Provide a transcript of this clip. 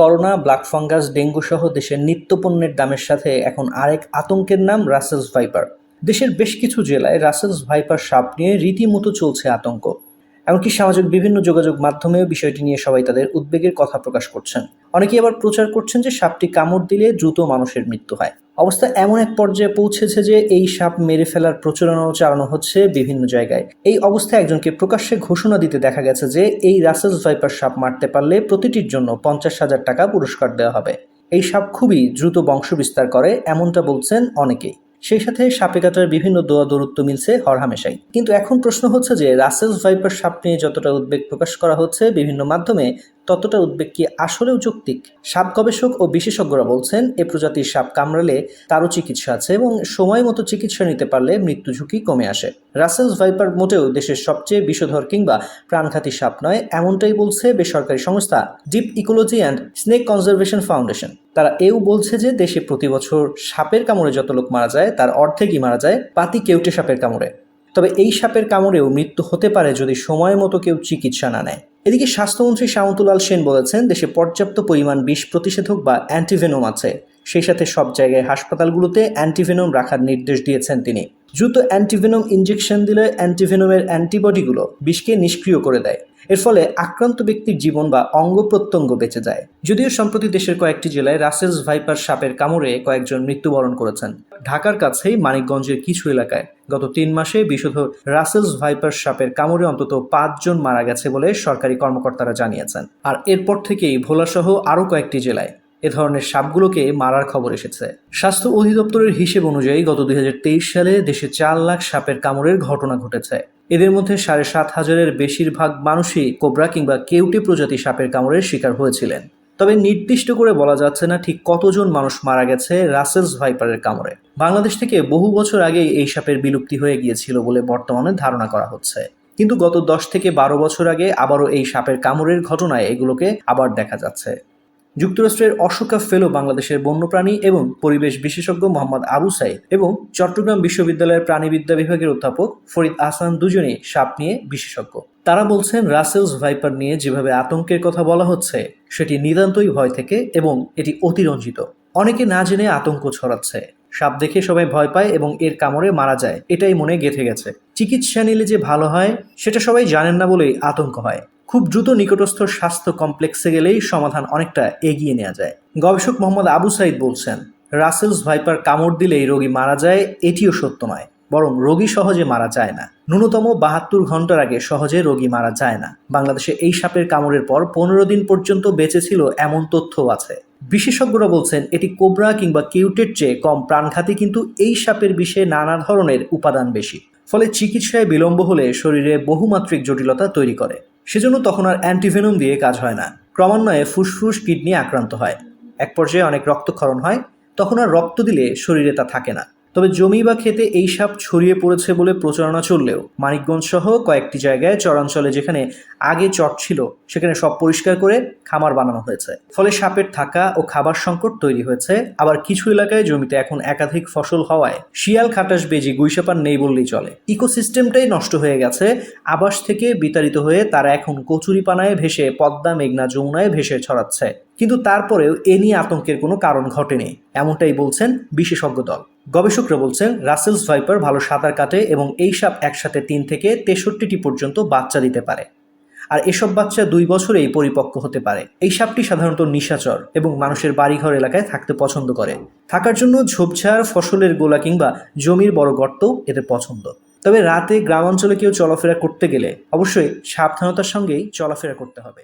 Corona black fungus, dengue সহ দেশের নিত্যপণ্যের দামের সাথে এখন আরেক আতঙ্কের নাম রাসেলস ভাইপার। দেশের বেশ কিছু জেলায় রাসেলস ভাইপার সাপ নিয়ে রীতিমতো চলছে আতঙ্ক। এমনকি সামাজিক বিভিন্ন যোগাযোগ মাধ্যমেও বিষয়টি নিয়ে সবাই তাদের উদ্বেগের কথা প্রকাশ করছেন। অনেকেই আবার প্রচার করছেন যে সাপটি কামড় দিলে দ্রুত মানুষের মৃত্যু হয়। অবস্থা এমন এক পর্যায়ে পৌঁছেছে যে এই সাপ মেরে ফেলার প্রচারণাও চালানো হচ্ছে বিভিন্ন জায়গায়। এই অবস্থায় একজনকে প্রকাশ্যে ঘোষণা দিতে দেখা গেছে যে এই রাসেলস ভাইপার সাপ মারতে পারলে প্রতিটির জন্য পঞ্চাশ হাজার টাকা পুরস্কার দেওয়া হবে। এই সাপ খুবই দ্রুত বংশ বিস্তার করে, এমনটা বলছেন অনেকেই। সেই সাথে সাপে কাটার বিভিন্ন দোয়া দূরত্ব মিলছে হরহামেশাই। কিন্তু এখন প্রশ্ন হচ্ছে যে রাসেলস ভাইপার সাপ নিয়ে যতটা উদ্বেগ প্রকাশ করা হচ্ছে বিভিন্ন মাধ্যমে ততটা উদ্বেগ কি আসলেও যৌক্তিক? সাপ গবেষক ও বিশেষজ্ঞরা বলছেন, এ প্রজাতির সাপ কামড়ালে তারও চিকিৎসা আছে এবং সময় মতো চিকিৎসা নিতে পারলে মৃত্যু ঝুঁকি কমে আসে। রাসেলস ভাইপার মোটেও দেশের সবচেয়ে বিষধর কিংবা প্রাণঘাতী সাপ নয়, এমনটাই বলছে বেসরকারি সংস্থা deep ecology and snake conservation foundation. তারা এও বলছে যে দেশে প্রতি বছর সাপের কামড়ে যত লোক মারা যায়, তার অর্ধেকই মারা যায় পাতি কেউটে সাপের কামড়ে। তবে এই সাপের কামড়েও মৃত্যু হতে পারে যদি সময় মতো কেউ চিকিৎসা না নেয়। এদিকে স্বাস্থ্যমন্ত্রী শামতুলাল সেন বলেছেন, দেশে পর্যাপ্ত পরিমাণ বিষ প্রতিষেধক বা অ্যান্টিভেনম আছে। সেই সাথে সব জায়গায় হাসপাতালগুলোতে অ্যান্টিভেনম রাখার নির্দেশ দিয়েছেন তিনি। দ্রুত অ্যান্টিভেনম ইনজেকশন দিলে অ্যান্টিভেনমের অ্যান্টিবডিগুলো বিষকে নিষ্ক্রিয় করে দেয়। এর ফলে আক্রান্ত ব্যক্তির জীবন বা অঙ্গ প্রত্যঙ্গ বেঁচে যায়। যদিও সম্প্রতি দেশের কয়েকটি জেলায় রাসেলস ভাইপার সাপের কামড়ে কয়েকজন মৃত্যুবরণ করেছেন। ঢাকার কাছেই মানিকগঞ্জের কিছু এলাকায় গত তিন মাসে বিশুদ্ধ রাসেলস ভাইপার সাপের কামড়ে অন্তত পাঁচজন মারা গেছে বলে সরকারি কর্মকর্তারা জানিয়েছেন। আর এরপর থেকেই ভোলাসহ আরও কয়েকটি জেলায় এ ধরনের সাপগুলোকে মারার খবর এসেছে। স্বাস্থ্য অধিদপ্তরের হিসেব অনুযায়ী গত দুই হাজার তেইশ সালে দেশে চার লাখ সাপের কামড়ের ঘটনা ঘটেছে। এদের মধ্যে সাড়ে সাত হাজারের বেশিরভাগ মানুষই কোবরা কিংবা কেউটে প্রজাতি সাপের কামড়ের শিকার হয়েছিলেন। তবে নির্দিষ্ট করে বলা যাচ্ছে না ঠিক কতজন মানুষ মারা গেছে রাসেলস ভাইপারের কামড়ে। বাংলাদেশ থেকে বহু বছর আগেই এই সাপের বিলুপ্তি হয়ে গিয়েছিল বলে বর্তমানে ধারণা করা হচ্ছে। কিন্তু গত দশ থেকে বারো বছর আগে আবারও এই সাপের কামড়ের ঘটনায় এগুলোকে আবার দেখা যাচ্ছে। যুক্তরাষ্ট্রের অশোকা ফেলো বাংলাদেশের বন্যপ্রাণী এবং পরিবেশ বিশেষজ্ঞ মোহাম্মদ আবু সাইদ এবং চট্টগ্রাম বিশ্ববিদ্যালয়ের প্রাণীবিদ্যা বিভাগের অধ্যাপক ফরিদ আহসান দুজনেই সাপ নিয়ে বিশেষজ্ঞ। তারা বলছেন, রাসেলস ভাইপার নিয়ে যেভাবে আতঙ্কের কথা বলা হচ্ছে, সেটি নিতান্তই ভয় থেকে এবং এটি অতিরঞ্জিত। অনেকে না জেনে আতঙ্ক ছড়াচ্ছে। সাপ দেখে সবাই ভয় পায় এবং এর কামড়ে মারা যায়। এটাই মনে গেঁথে গেছে। চিকিৎসা নিলে যে ভালো হয়, সেটা সবাই জানেন না বলেই আতঙ্ক হয়। খুব দ্রুত নিকটস্থ স্বাস্থ্য কমপ্লেক্সে গেলেই সমাধান অনেকটা এগিয়ে নেওয়া যায়। গবেষক মোহাম্মদ আবু সাইদ বলছেন, রাসেলস ভাইপার কামড় দিলেই রোগী মারা যায়, এটিও সত্য নয়, বরং রোগী সহজে মারা যায় না। ন্যূনতম বাহাত্তর ঘণ্টার আগে সহজে রোগী মারা যায় না। বাংলাদেশে এই সাপের কামড়ের পর পনেরো দিন পর্যন্ত বেঁচে ছিল এমন তথ্যও আছে। বিশেষজ্ঞরা বলছেন, এটি কোবরা কিংবা কিউটের চেয়ে কম প্রাণঘাতী, কিন্তু এই সাপের বিষে নানা ধরনের উপাদান বেশি। ফলে চিকিৎসায় বিলম্ব হলে শরীরে বহুমাত্রিক জটিলতা তৈরি করে। সেজন্য তখন আর অ্যান্টিভেনম দিয়ে কাজ হয় না। ক্রমান্বয়ে ফুসফুস কিডনি আক্রান্ত হয়। এক পর্যায়ে অনেক রক্তক্ষরণ হয়, তখন আর রক্ত দিলে শরীরে তা থাকে না। তবে জমি বা খেতে এই সাপ ছড়িয়ে পড়েছে বলে প্রচারণা চললেও মানিকগঞ্জ সহ কয়েকটি জায়গায় চরাঞ্চলে যেখানে আগে চট ছিল, সেখানে সব পরিষ্কার করে খামার বানানো হয়েছে। ফলে সাপের থাকা ও খাবার সংকট তৈরি হয়েছে। আবার কিছু এলাকায় জমিতে এখন একাধিক ফসল হওয়ায় শিয়াল খাটাস বেজি গুইসাপার নেই বললেই চলে। ইকোসিস্টেমটাই নষ্ট হয়ে গেছে। আবাস থেকে বিতাড়িত হয়ে তারা এখন কচুরিপানায় ভেসে পদ্মা, মেঘনা যমুনায় ভেসে ছড়াচ্ছে। কিন্তু তারপরেও এ নিয়ে আতঙ্কের কোনো কারণ ঘটেনি, এমনটাই বলছেন বিশেষজ্ঞ দল। গবেষকরা বলছেন, রাসেলস ভাইপার ভালো সাঁতার কাটে এবং এই সাপ একসাথে তিন থেকে তেষট্টিটি পর্যন্ত বাচ্চা দিতে পারে। আর এসব বাচ্চা দুই বছরেই পরিপক্ক হতে পারে। এই সাপটি সাধারণত নিশাচর এবং মানুষের বাড়িঘর এলাকায় থাকতে পছন্দ করে। থাকার জন্য ঝোপঝাড়, ফসলের গোলা কিংবা জমির বড় গর্ত এদের পছন্দ। তবে রাতে গ্রামাঞ্চলে কেউ চলাফেরা করতে গেলে অবশ্যই সাবধানতার সঙ্গেই চলাফেরা করতে হবে।